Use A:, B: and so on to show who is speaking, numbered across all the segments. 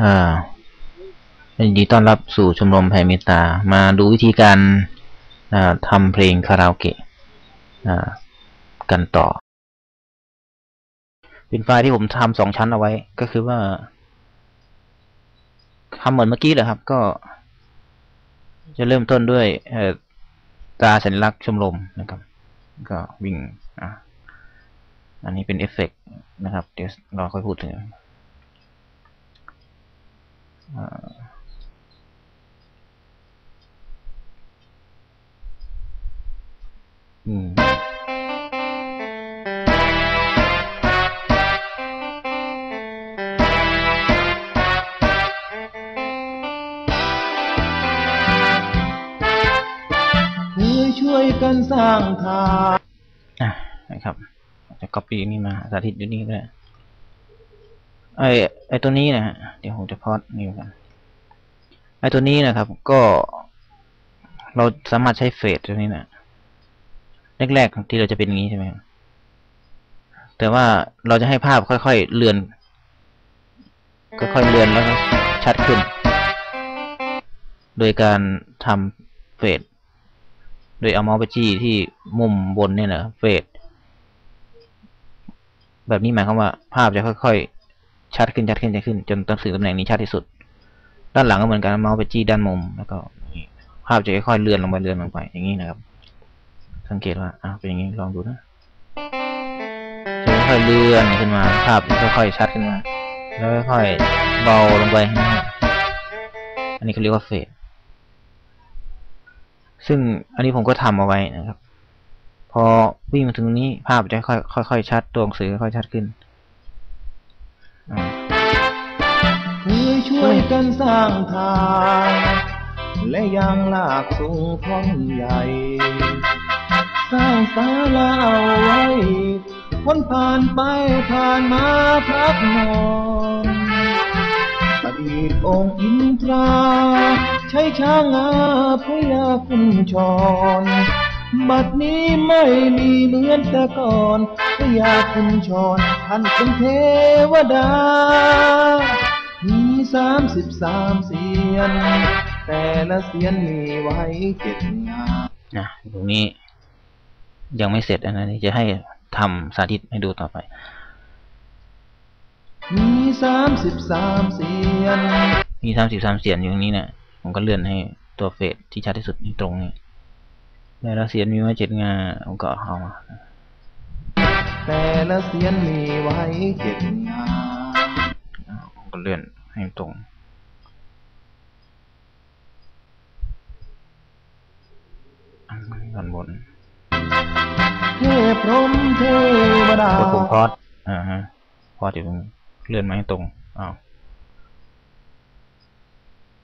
A: อ่ายินดีต้อนรับสู่ชมรมแผ่เมตตา มาดูวิธีการอ่าทำเพลงคาราโอเกะอ่ากันต่อ เป็นไฟล์ที่ผมทำสองชั้นเอาไว้ ก็คือว่าทำเหมือนเมื่อกี้เลยครับ ก็ จะเริ่มต้นด้วยตาสัญลักษณ์ชมรมนะครับ ก็วิ่งอะอันนี้เป็นเอฟเฟกต์นะครับ เดี๋ยวเราค่อยพูดถึง อืม
B: เพื่อช่วยกันสร้างทาง
A: อะนะครับ จะ copy นี่มาสาธิตอยู่นี่ก็ได้ ไอไอตัวนี้นะฮะเดี๋ยวผมจะพอดนี่กันไอตัวนี้นะครับ ก็ เราสามารถใช้เฟสตัวนี้นะแรกๆที่เราจะเป็นอย่างนี้ใช่ไหมครับแต่ว่าเราจะให้ภาพค่อยๆเลือนค่อยๆเลือนแล้วก็ชัดขึ้น โดยการทำเฟสโดยเอาเมาส์ไปจี้ที่มุมบนเนี่ยนะเฟดแบบนี้หมายความว่าภาพจะค่อยๆ ชัดขึ้นชัดขึ้นชัดขึ้น จนต้องถึงตำแหน่งนี้ชัดที่สุด ด้านหลังก็เหมือนกันเอาเมาส์ไปจี้ด้านมุมแล้วก็ภาพจะค่อยๆเลื่อนลงไปเลื่อนลงไปอย่างนี้นะครับ สังเกตว่าอ่าเป็นอย่างนี้ลองดูนะจะค่อยๆเลื่อนขึ้นมาภาพจะค่อยๆชัดขึ้นมาแล้วค่อยๆเบาลงไปนะอันนี้เขาเรียกว่าเฟดซึ่งอันนี้ผมก็ทำเอาไว้นะครับ พอวิ่งมาถึงนี้ภาพจะค่อยๆชัดตัวหนังสือค่อยชัดขึ้น
B: เพื่อช่วยกันสร้างทาง และยังลากสู่ท้องใหญ่ สร้างศาลาเอาไว้คนผ่านไปผ่านมาพักนอนอดีตองค์อินทรา ใช้ช้างอาพยาคุณชร บัดนี้ไม่มีเหมือนแต่ก่อนพยาคุณชรท่านเป็นเทวดา มีสามสิบสามเสียน แต่ละเสียนมีไว้เจ็ดงาน
A: นะตรงนี้ยังไม่เสร็จอันนั้นจะให้ทำสาธิตให้ดูต่อไป
B: มีสามสิบสามเสียน
A: มีสามสิบสามเสียงอยู่ตรงนี้เนะผมก็เลื่อนให้ตัวเฟสที่ชัดที่สุดนี่ตรงนี้ แล้วเสียงมีไว้เจ็ดงาผมก็เอามา
B: แต่ละเสียนมีไว้เจ็ดงาน
A: อ่าผมก็เลื่อนให้ตรงอันด้านบน
B: เทพพรหมเทวดาก
A: ดปุ่มพอดอ่าฮะพอดอยู่ตรงนี้เลื่อนมาให้ตรงอ้าว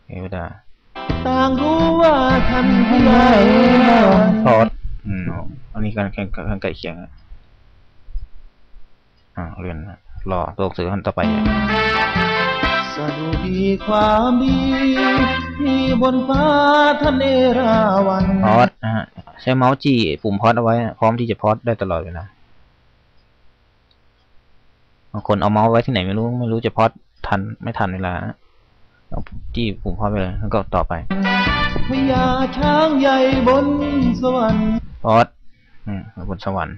A: เอวดา
B: ต่างรู้ว่าท่านที่ไหนนอน
A: พอดอืมเอาอันนี้การแข่งกันไก่เคียงอะอ่าเลื่อนนะรอตัวหนังสือขั้นต่อไปเนี่ย
B: สดุดีความดีที่บนฟ้าท่านเนราวัน
A: พอดนะฮะใช้เมาส์จี้ปุ่มพอดเอาไว้นะพร้อมที่จะพอดได้ตลอดเวลาบางคนเอาเมาส์ไว้ที่ไหนไม่รู้ ไม่รู้จะพอดทันไม่ทันเวลานะ เอาจี้ปุ่มพอดไปเลยแล้วก็ต่อไป
B: พญาช้างใหญ่บนสวรรค์
A: พอดอืมบนสวรรค์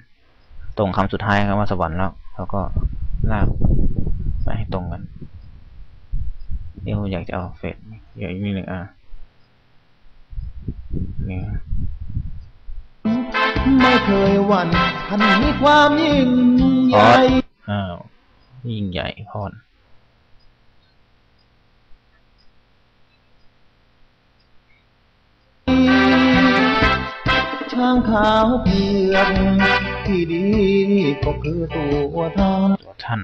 A: ตรงคำสุดท้ายคำว่าสวรรค์แล้วแล้วก็ลากไปให้ตรงกันเดี๋ยวผมอยากจะเอาเฟสเดี๋ยวอีกนิดหนึ่งอะนี่
B: ไม่เคยหวั่นท่านมีความยิ่ง
A: พ
B: ให
A: อ
B: ญ่
A: ดอ้าวยิ่งใหญ่พอด
B: ช้างขาวเผือกที่ดีก็คือตัวท่าน
A: ตัวท่าน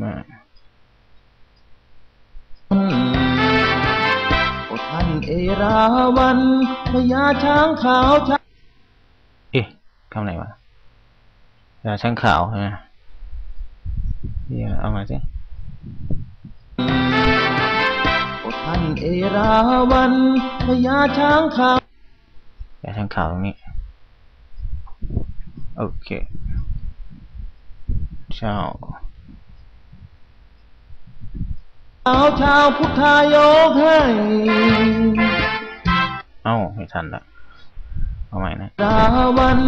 A: มา
B: โอ้ท่านเอราวันพญาช้างขาวช้าง
A: เอ๊ะคำไหนวะยาช่างขาวใช่ไหมเดี๋ยวเอามาสิ
B: โอ้ ท่านเอราวันพญาช้างขาว
A: ยาช่างขาวตรงนี้ โอเคเช้า
B: ชาวชาวพุทธายกให้
A: เอ้า ไม่ทันละเอาใหม่นะ
B: ราวัน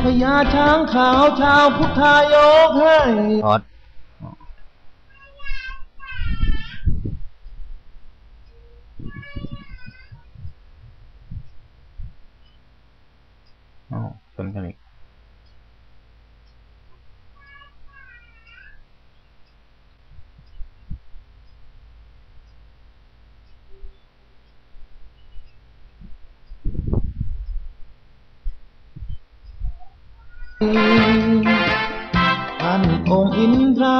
B: พญาช้างขาวชาวพุทธายกให้
A: พอดเอ้าเป็นกันอีก
B: ท่านองค์อินทรา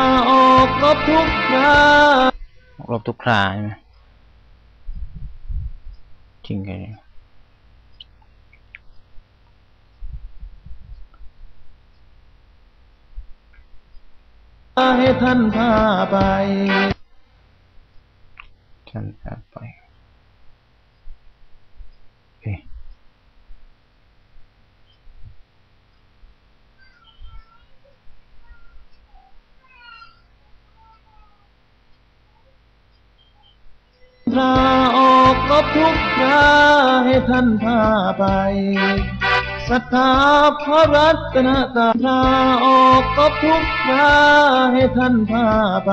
B: ออกรบทุกครา
A: รบทุกคราใช่ไหม จริงกัน
B: ให้ท่านพาไป
A: ฉันแอบไปโอเค
B: พราออกร บทุกคราให้ท่านพาไปศรัทธาพระรัตนตรัยพราออกรบทุกคราให้ท่านพาไป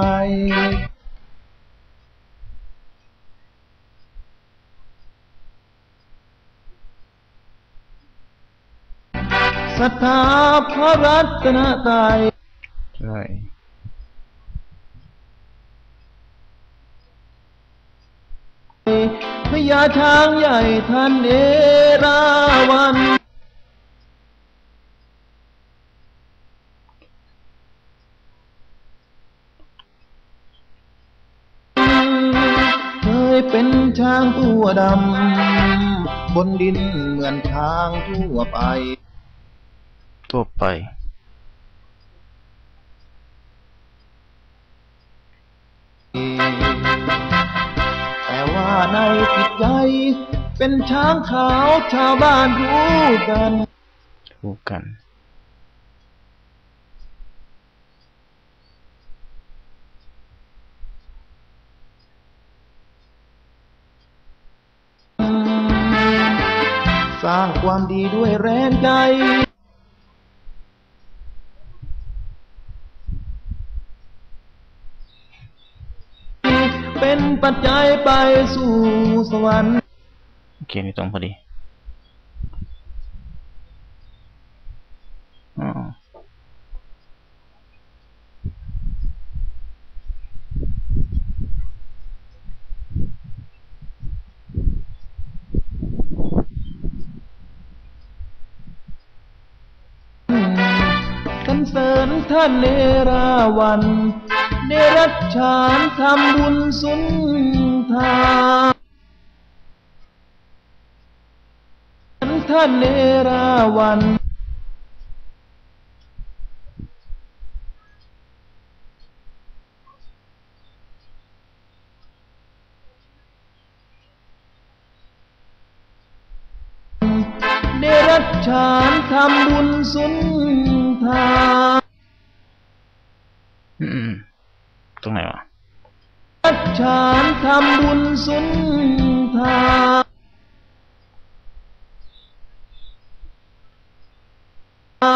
B: ศรัทธาพระรัตนตรัย
A: ใช่า
B: ช้างใหญ่ท่านเอราวัน เคยเป็นช้างตัวดำ บนดินเหมือนช้างทั่วไป
A: ตัวไป
B: ในจิตใจ เป็นช้างขาวชาวบ้านรู้กัน
A: คู่กัน
B: สร้างความดีด้วยแรงใจ ป็นปัจจัยไปสู่สวรรค์
A: โอเคนี่ตรงพอดีอ๋อ
B: กันเสริญท่านเนราวันเนรัชฉานทำบุญสุน ท่านเนราวันเนรัชฉานทำบุญสุนทาน
A: อืมตรงไหนวะ
B: รัชฉานทำบุญสุนทานรัช ฉา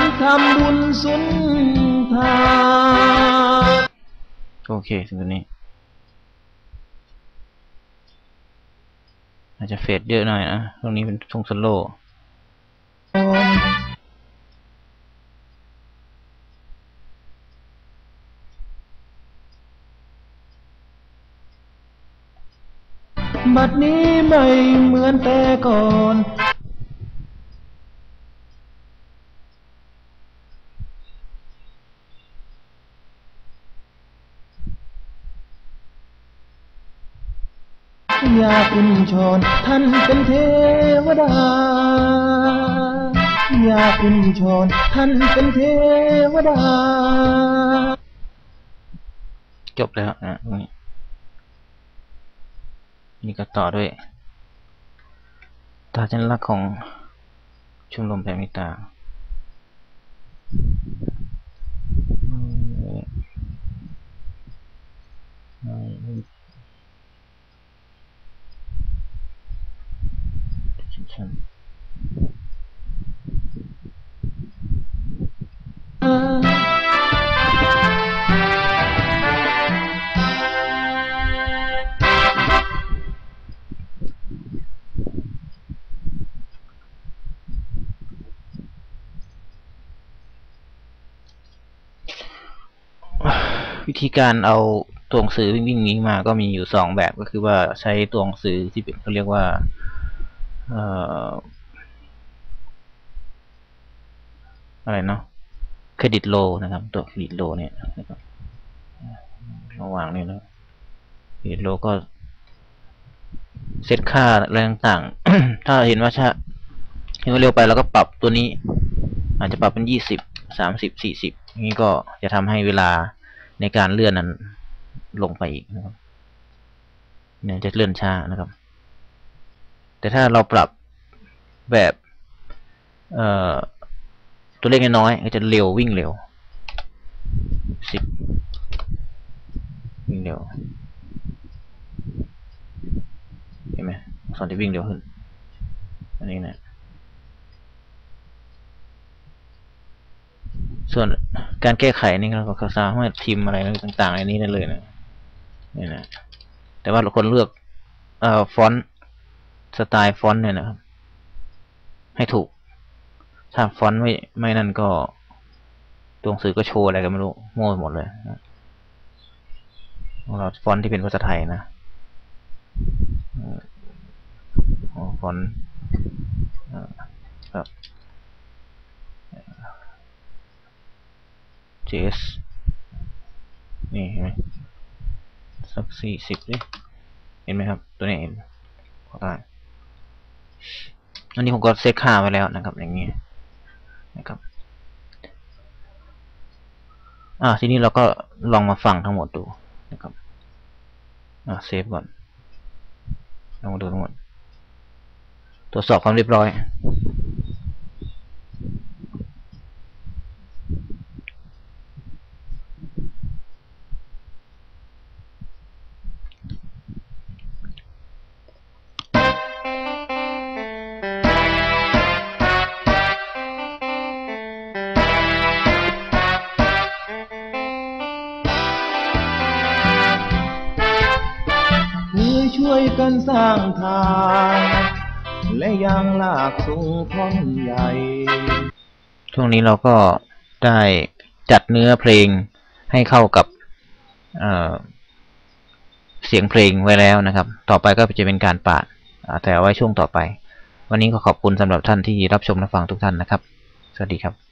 B: นทำบุญสุนทาน
A: โอเคถึงตรงนี้ อาจจะเฟดเยอะหน่อยนะ ตรงนี้เป็นทรงสโลว์
B: อยาคุณชนท่านเป็นเทวดาอยากขึ้นชนท่านเป็นเทวดา
A: จบแล้วนะตรงนี้นี่ก็ต่อด้วยตาจันลักษณ์ของชมรมแผ่เมตตาอืม อืมฉันวิธีการเอาตัวหนังสือวิ่งวิ่งนี้มาก็มีอยู่สองแบบก็คือว่าใช้ตัวหนังสือที่เป็นเขาเรียกว่า อะไรเนาะเครดิตโลนะครับ ตัวเครดิตโลเนี่ยนะครับระหว่างนี้นะเครดิตโลก็เซตค่าอะไรต่างๆ ถ้าเห็นว่าช้าเห็นว่าเร็วไปเราก็ปรับตัวนี้ อาจจะปรับเป็นยี่สิบสามสิบสี่สิบนี้ก็จะทำให้เวลาในการเลื่อนนั้นลงไปอีกนะครับเนี่ยจะเลื่อนช้านะครับ แต่ถ้าเราปรับแบบตัวเลขน้อยๆก็จะเร็ววิ่งเร็วสิบวิ่งเร็วเห็นไหมสอนที่วิ่งเร็วขึ้นอันนี้นะส่วนการแก้ไขนี่เราก็สามารถพิมพ์อะไรต่างๆในนี้ได้เลยนะนี่นะแต่ว่าเราคนเลือกเอ่อฟอนต์ สไตล์ฟอนต์เนี่ยนะครับ ให้ถูก ถ้าฟอนต์ไม่ไม่นั่นก็ตัวหนังสือก็โชว์อะไรกันไม่รู้โม่หมดเลยเราฟอนต์ที่เป็นภาษาไทยนะฟอนต์อ่าครับ JS นี่เห็นไหมสักสี่สิบดิเห็นไหมครับ ตัวนี้เห็นขอได้ อันนี้ผมก็เซตค่าไว้แล้วนะครับ อย่างนี้นะครับอ่าทีนี้เราก็ลองมาฟังทั้งหมดดูนะครับอ่าเซฟก่อนลองมาดูทั้งหมดตรวจสอบความเรียบร้อย
B: ช่วยกันสร้างทาง และยังลากสูงท่อนใหญ่
A: ช่วงนี้เราก็ได้จัดเนื้อเพลงให้เข้ากับเเสียงเพลงไว้แล้วนะครับ ต่อไปก็จะเป็นการปาดแต่เอาไว้ช่วงต่อไป วันนี้ก็ขอบคุณสำหรับท่านที่รับชมรับฟังทุกท่านนะครับ สวัสดีครับ